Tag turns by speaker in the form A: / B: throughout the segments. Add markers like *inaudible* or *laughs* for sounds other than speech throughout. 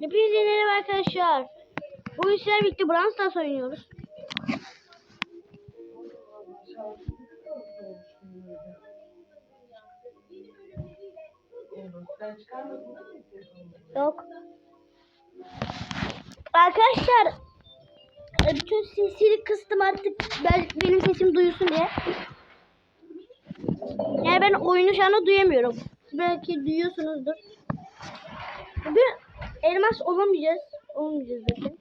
A: Hepinize merhaba arkadaşlar. Bugün sizlerle birlikte Brawl Stars oynuyoruz. Yok. Arkadaşlar e, bütün sesini kıstım artık ben, benim sesim duyulsun diye. Yani ben oyunu şu anda duyamıyorum. Belki duyuyorsunuzdur. Bugün elmas olamayacağız. Olmayacağız zaten.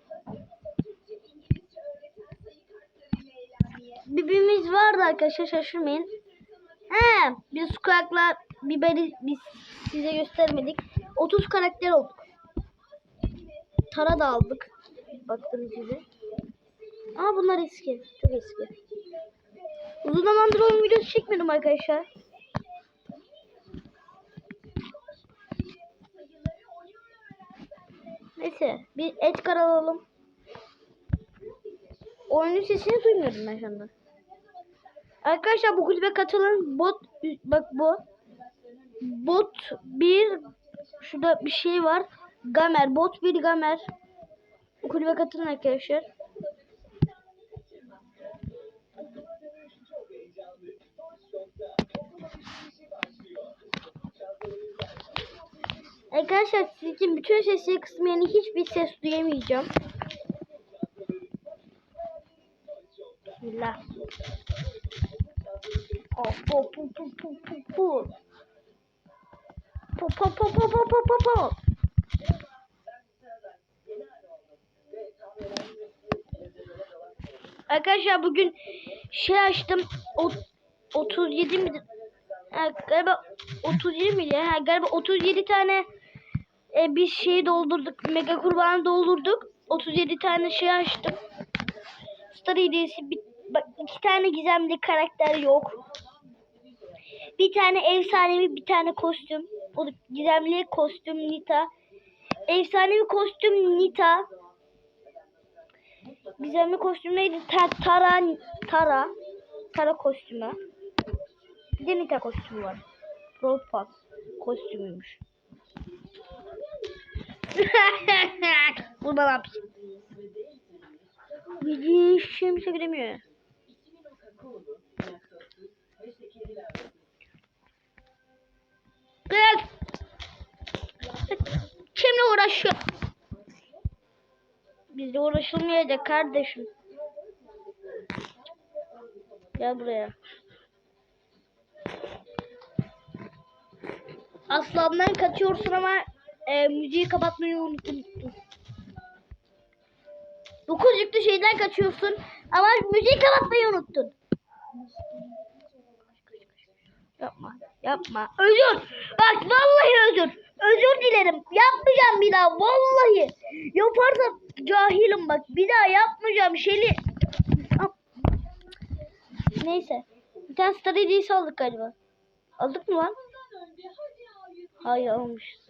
A: Birbirimiz vardı arkadaşlar şaşırmayın. He, biz squawk'la biberi biz size göstermedik. 30 karakter olduk. Tara da aldık. Baktığınız gibi. Ama bunlar eski. Çok eski. Uzun zamandır oyun videosu çekmedim arkadaşlar. Neyse bir Edgar alalım. Oyunun sesini duymuyorum ben şu anda. Arkadaşlar bu kulübe katılın. Bot bak bu. Bot bir şurada bir şey var. Gamer. Bot bir gamer. Bu kulübe katılın arkadaşlar. Arkadaşlar sizin bütün sesleri kısmı yani hiçbir ses duyamayacağım. Bismillah. Oh, po, po, po, po, po, po. Po, po, po, po, po, po, po, po. Arkadaşlar bugün şey açtım. O, 37 mi? Ha, galiba 37 miydi? Ha, galiba 37 tane e, biz şeyi doldurduk. Mega kurbanı doldurduk. 37 tane şey açtım. Star hediyesi bir, bak iki tane gizemli karakter yok. Bir tane efsanevi bir tane kostüm. O da gizemli kostüm Nita. Efsanevi kostüm Nita. Gizemli kostüm neydi? Ta Tara Tara Tara kostümü. Bir de Nita kostümü var. Brawl Pass kostümüymüş. *laughs* Burada ne yapayım? Hiç kimse giremiyor. Kız! Kimle uğraşıyor? Bizle uğraşılmayacak kardeşim. Gel buraya. Aslandan kaçıyorsun ama e, müziği kapatmayı unuttun. Dokuz yüklü şeyden kaçıyorsun ama müziği kapatmayı unuttun. Yapma, yapma. Özür. Bak vallahi özür. Özür dilerim. Yapmayacağım bir daha. Vallahi. Yaparsam cahilim bak. Bir daha yapmayacağım. Şeli. Yap- Neyse. Bir tane hediyesi aldık galiba. Aldık mı lan? Hayır almışız.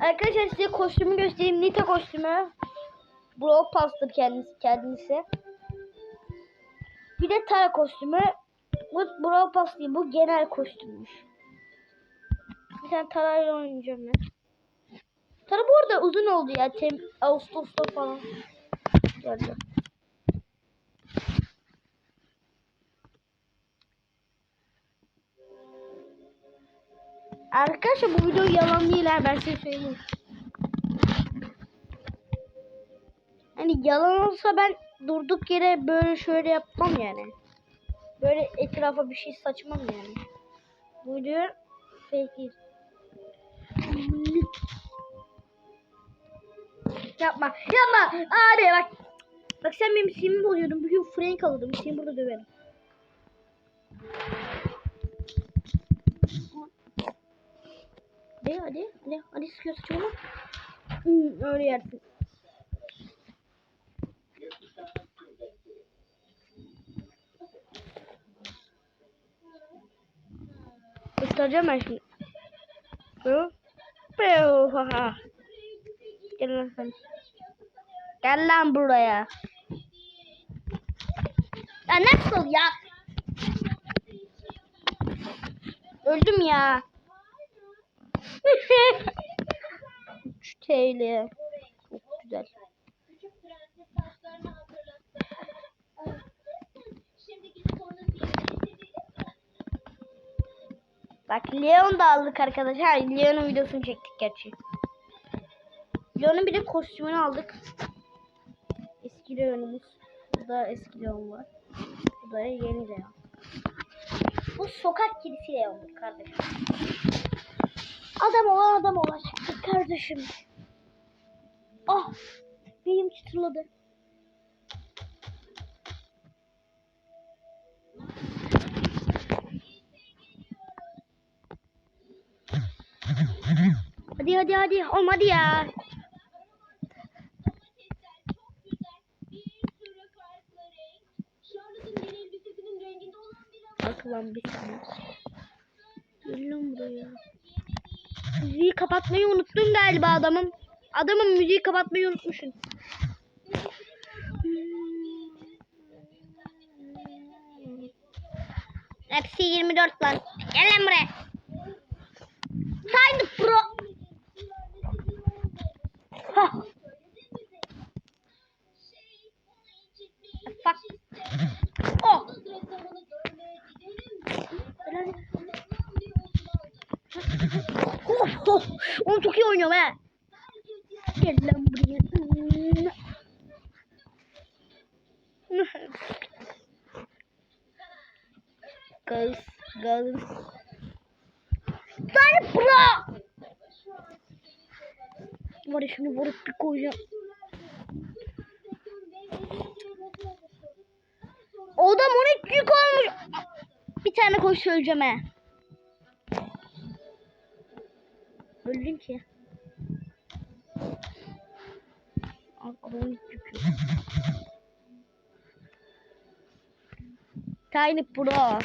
A: Arkadaşlar size kostümü göstereyim. Nita kostümü. Brawl Pass'tır kendisi, kendisi. Bir de Tara kostümü. Bu Brawl Pass değil. Bu genel kostümmüş. Bir tane Tara ile oynayacağım ben. Tara bu arada uzun oldu ya. Tem Ağustos'ta falan. Geldi. Arkadaşlar bu video yalan değil ha ben size söyleyeyim. Hani yalan olsa ben durduk yere böyle şöyle yapmam yani. Böyle etrafa bir şey saçmam yani. Bu video fake. Yapma. Yapma. Abi bak. Bak sen benim sinirimi bozuyordun. Bugün Frank alırdım. Seni burada döverim. Hadi hadi. Hadi, hadi sıkıyor saçmalama. Hmm, öyle yersin. Göstereceğim ben şimdi. Hı? Peo, ha, ha. Gel lan sen. Gel lan buraya. Ya nasıl ya? Öldüm ya. 3 TL. Çok güzel. Bak Leon da aldık arkadaşlar. Leon'un videosunu çektik gerçi. Leon'un bir de kostümünü aldık. Eski Leon'umuz. Bu da eski Leon var. Bu da yeni Leon. Bu sokak kedisi Leon'dur kardeşim. Adam olan adam olacak kardeşim. Ah! Benim çıtırladı. Hadi hadi hadi. Olmadı ya. Bak lan bir saniye. Gel buraya. Müziği kapatmayı unuttun galiba adamım. Adamım müziği kapatmayı unutmuşsun. Hepsi 24 lan. Gel lan buraya. Saydı pro. İyi oynuyorum he. Gel lan buraya. Guys, guys. Tane pro. Var şimdi vurup bir koyacağım. Odam 13 yük olmuş. Bir tane koy söyleyeceğim he. Öldün ki. Tiny Pro.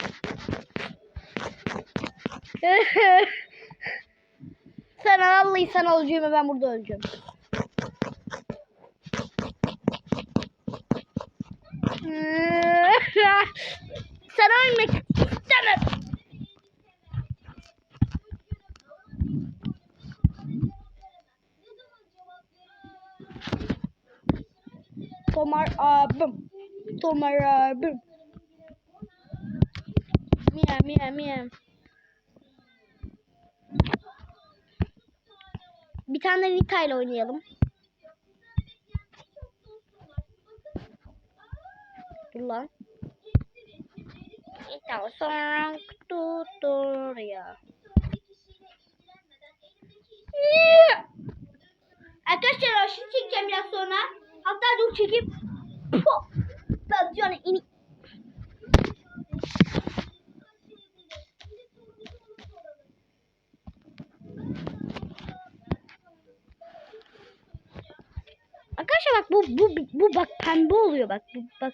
A: sen vallahi sen olacağım ben burada öleceğim. sen ölmek abim. Tomar abim. Mia mia mia. Bir tane Nita ile oynayalım. Dur lan. Nita sonra tutur. Arkadaşlar aşırı çekeceğim biraz sonra. Hatta dur çekip Yani ini Arkadaşlar bak bu bu bu bak pembe oluyor bak bu bak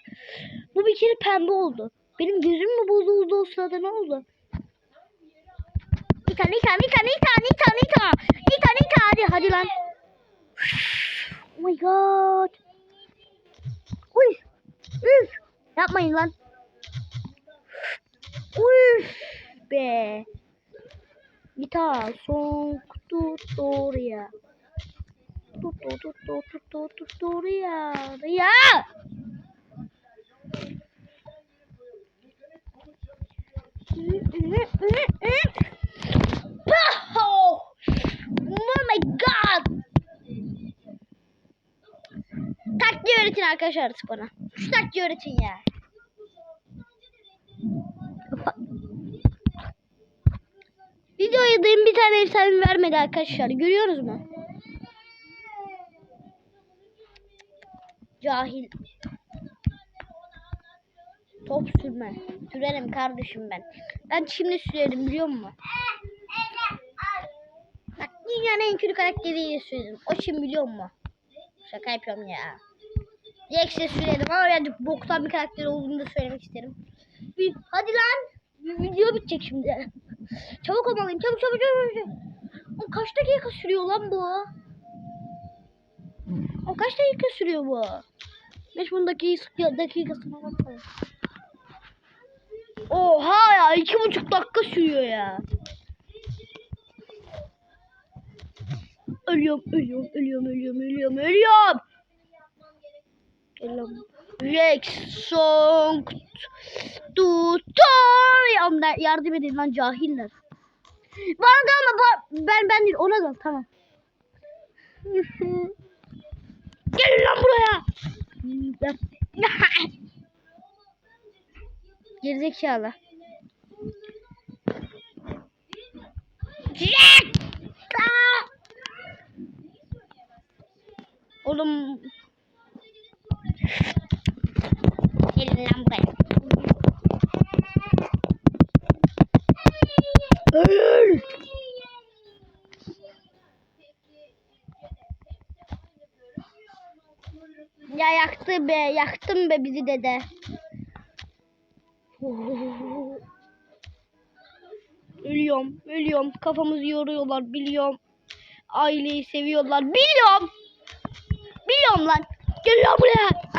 A: bu bir kere pembe oldu. Benim gözüm mü bozuldu o sırada ne oldu? Nita Nita Nita Nita Nita Nita Nita Nita hadi hadi lan. Oh my god. Uy. Üf. Yapmayın lan. Üf be. Nita son tutorial. Tut tut tut tut tut tut tutorial. Ya. Oh my god. Taktiği öğretin arkadaşlar artık bana. Şu taktiği öğretin ya. Videoya da bir tane efsane vermedi arkadaşlar. Görüyoruz mu? Cahil. Top sürme. Sürerim kardeşim ben. Ben şimdi sürerim biliyor musun? Bak dünyanın en kötü karakteriyle sürerim. O kim biliyor musun? Şaka yapıyorum ya. Jax'e söyledim ama bence boktan bir karakter olduğunu da söylemek isterim. Bir, hadi lan. Bir video bitecek şimdi. *laughs* Çabuk olmalıyım. Çabuk çabuk çabuk. çabuk. O kaç dakika sürüyor lan bu? O kaç dakika sürüyor bu? 5 10 dakika dakikası Oha ya iki buçuk dakika sürüyor ya. Ölüyorum, ölüyorum, ölüyorum, ölüyorum, ölüyorum, ölüyorum. Rex Song Tutorial yardım edin lan cahiller. Bana da ama ben ben değil ona da tamam. *laughs* Gelin lan buraya. *laughs* Gerizekalı. Jack! Oğlum. Buraya. Öl! Ya yaktı be, yaktın be bizi dede. Ölüyorum, ölüyorum. Kafamızı yoruyorlar, biliyorum. Aileyi seviyorlar, biliyorum. Biliyorum lan. Gel buraya.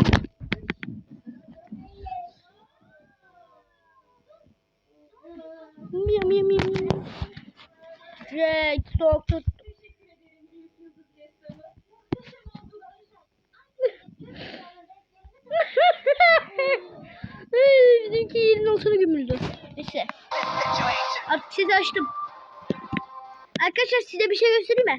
A: Sok tut. Bizimki yerin altına gömüldü. Neyse. Artık sizi açtım. Arkadaşlar size bir şey göstereyim mi?